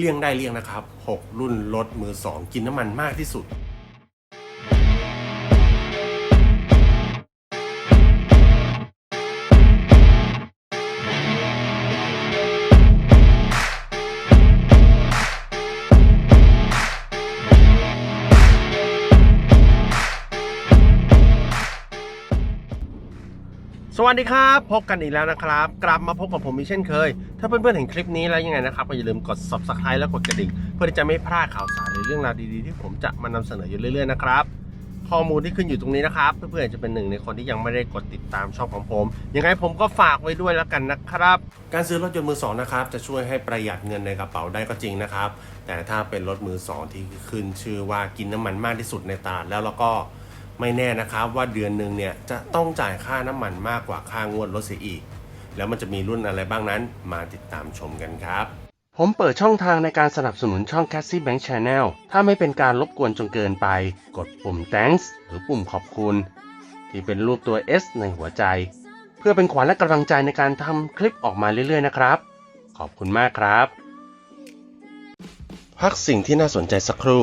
เลี่ยงได้เลี่ยงนะครับ 6 รุ่นรถมือ 2 กินน้ำมันมากที่สุด สวัสดีครับ พบกันอีกแล้วนะครับ กลับมาพบกับผมอีกเช่นเคย ถ้าเพื่อนๆเห็นคลิปนี้แล้วยังไงนะครับ ก็อย่าลืมกด subscribe และกดกระดิ่ง เพื่อที่จะไม่พลาดข่าวสารหรือเรื่องราวดีๆ ที่ผมจะมานำเสนออยู่เรื่อยๆนะครับ ข้อมูลที่ขึ้นอยู่ตรงนี้นะครับ เพื่อนๆจะเป็นหนึ่งในคนที่ยังไม่ได้กดติดตามช่องของผม ยังไงผมก็ฝากไว้ด้วยแล้วกันนะครับ การซื้อรถยนต์มือสองนะครับจะช่วยให้ประหยัดเงินในกระเป๋าได้ก็จริงนะครับ แต่ถ้าเป็นรถมือสองที่ขึ้นชื่อว่ากินน้ำมันมากที่สุดในตลาดแล้วแล้วก็ ไม่แน่นะครับว่าเดือนหนึ่งเนี่ยจะต้องจ่ายค่าน้ำมันมากกว่าค่างวดรถเสียอีก แล้วมันจะมีรุ่นอะไรบ้างนั้นมาติดตามชมกันครับ ผมเปิดช่องทางในการสนับสนุนช่อง c a s s i e Bank Channel ถ้าไม่เป็นการรบกวนจนเกินไป กดปุ่ม thanks หรือปุ่มขอบคุณ ที่เป็นรูปตัว S ในหัวใจ เพื่อเป็นขวัญและกำลังใจในการทำคลิปออกมาเรื่อยๆนะครับ ขอบคุณมากครับ พักสิ่งที่น่าสนใจสักครู่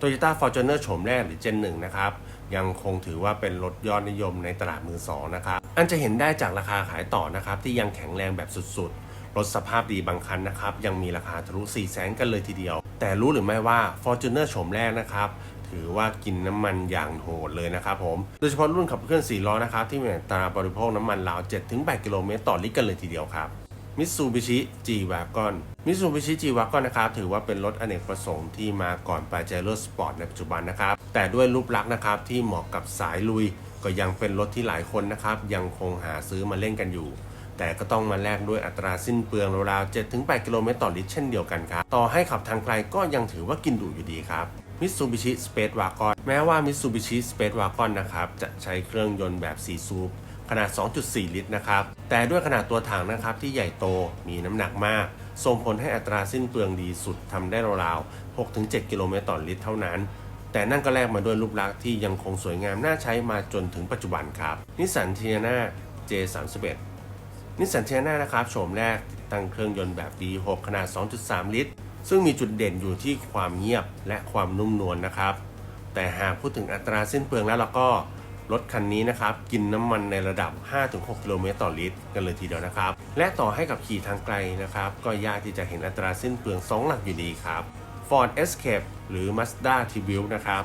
Toyota Fortuner โฉมแรกหรือ Gen 1นะครับยังคงถือว่าเป็นรถยอดนิยมในตลาดมือสองนะครับอันจะเห็นได้จากราคาขายต่อนะครับที่ยังแข็งแรงแบบสุดๆ รถสภาพดีบางคันนะครับยังมีราคาทะลุ 4 0 0แสนกันเลยทีเดียว แต่รู้หรือไม่ว่า Fortuner โฉมแรกนะครับถือว่ากินน้ำมันอย่างโหดเลยนะครับผม โดยเฉพาะรุ่นขับเคลื่อน4ล้อนะครับที่มีตราบริโภคน้ำมันราว 7-8 กิโลเมตรต่อลิตรกันเลยทีเดียวครับ มิตซูบิชิ G-Wagon มิตซูบิชิ G-Wagon นนะครับถือว่าเป็นรถอเนกประสงค์ที่มาก่อนปาเจโร่สปอร์ตในปัจจุบันนะครับ แต่ด้วยรูปลักษณ์นะครับที่เหมาะกับสายลุย ก็ยังเป็นรถที่หลายคนนะครับยังคงหาซื้อมาเล่นกันอยู่ แต่ก็ต้องมาแลกด้วยอัตราสิ้นเปลืองราวๆ7-8กิโลเมตรต่อลิตรเช่นเดียวกันครับ ต่อให้ขับทางไกลก็ยังถือว่ากินดุอยู่ดีครับมิตซูบิชิสเปซวากอนแม้ว่ามิตซูบิชิสเปซวากอนนะครับจะใช้เครื่องยนต์แบบ4ซูป ขนาด 2.4 ลิตรนะครับ แต่ด้วยขนาดตัวถังนะครับที่ใหญ่โตมีน้ำหนักมากส่งผลให้อัตราสิ้นเปลืองดีสุดทำได้ราวๆ 6-7 กิโลเมตรต่อลิตรเท่านั้น แต่นั่นก็แลกมาด้วยรูปลักษณ์ที่ยังคงสวยงามน่าใช้มาจนถึงปัจจุบันครับนิสสันเทียนา J31 นิสสันเทียนานะครับโฉมแรกตั้งเครื่องยนต์แบบ V6 ขนาด 2.3 ลิตร ซึ่งมีจุดเด่นอยู่ที่ความเงียบและความนุ่มนวลนะครับ แต่หากพูดถึงอัตราสิ้นเปลืองแล้วเราก็ รถคันนี้นะครับ กินน้ำมันในระดับ 5-6กิโลเมตรต่อลิตร กันเลยทีเดียวนะครับ และต่อให้กับขี่ทางไกลนะครับ ก็ยากที่จะเห็นอัตราสิ้นเปลือง 2 หลักอยู่ดีครับ Ford Escape หรือ Mazda Tribute นะครับ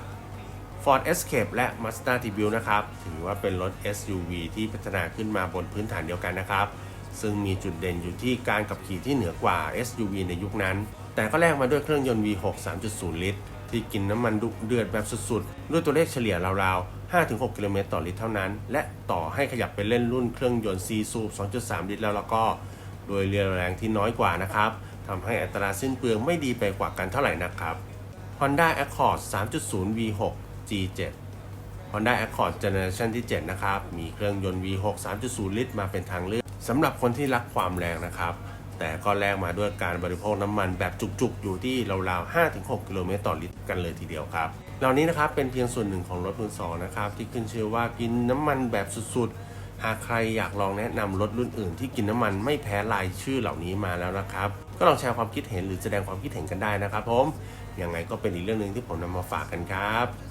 Ford Escape และ Mazda Tribute นะครับ ถือว่าเป็นรถ SUV ที่พัฒนาขึ้นมาบนพื้นฐานเดียวกันนะครับ ซึ่งมีจุดเด่นอยู่ที่การขับขี่ที่เหนือกว่า SUV ในยุคนั้น แต่ก็แลกมาด้วยเครื่องยนต์ V6 3.0 ลิตร ที่กินน้ำมันดุเดือดแบบสุดๆ ด้วยตัวเลขเฉลี่ยราวๆ 5-6 กิโลเมตรต่อลิตรเท่านั้น และต่อให้ขยับไปเล่นรุ่นเครื่องยนต์4สูบ2.3 ลิตรแล้วแล้วก็ โดยเรียวแรงที่น้อยกว่านะครับทำให้อัตราสิ้นเปลืองไม่ดีไปกว่ากันเท่าไหร่นักครับ Honda Accord 3.0 V6 G7 Honda Accord Generation ที่ 7 นะครับ มีเครื่องยนต์ V6 3.0 ลิตรมาเป็นทางเลือกสำหรับคนที่รักความแรงนะครับ แต่ก็แลกมาด้วยการบริโภคน้ำมันแบบจุกๆ อยู่ที่ราวๆ 5-6 กิโลเมตรต่อลิตรกันเลยทีเดียวครับ เหล่านี้นะครับเป็นเพียงส่วนหนึ่งของรถมือสองนะครับที่ขึ้นชื่อว่ากินน้ำมันแบบสุดๆ หากใครอยากลองแนะนำรถรุ่นอื่นที่กินน้ำมันไม่แพ้รายชื่อเหล่านี้มาแล้วนะครับ ก็ลองแชร์ความคิดเห็นหรือแสดงความคิดเห็นกันได้นะครับผมยังไงก็เป็นอีกเรื่องหนึ่งที่ผมนำมาฝากกันครับ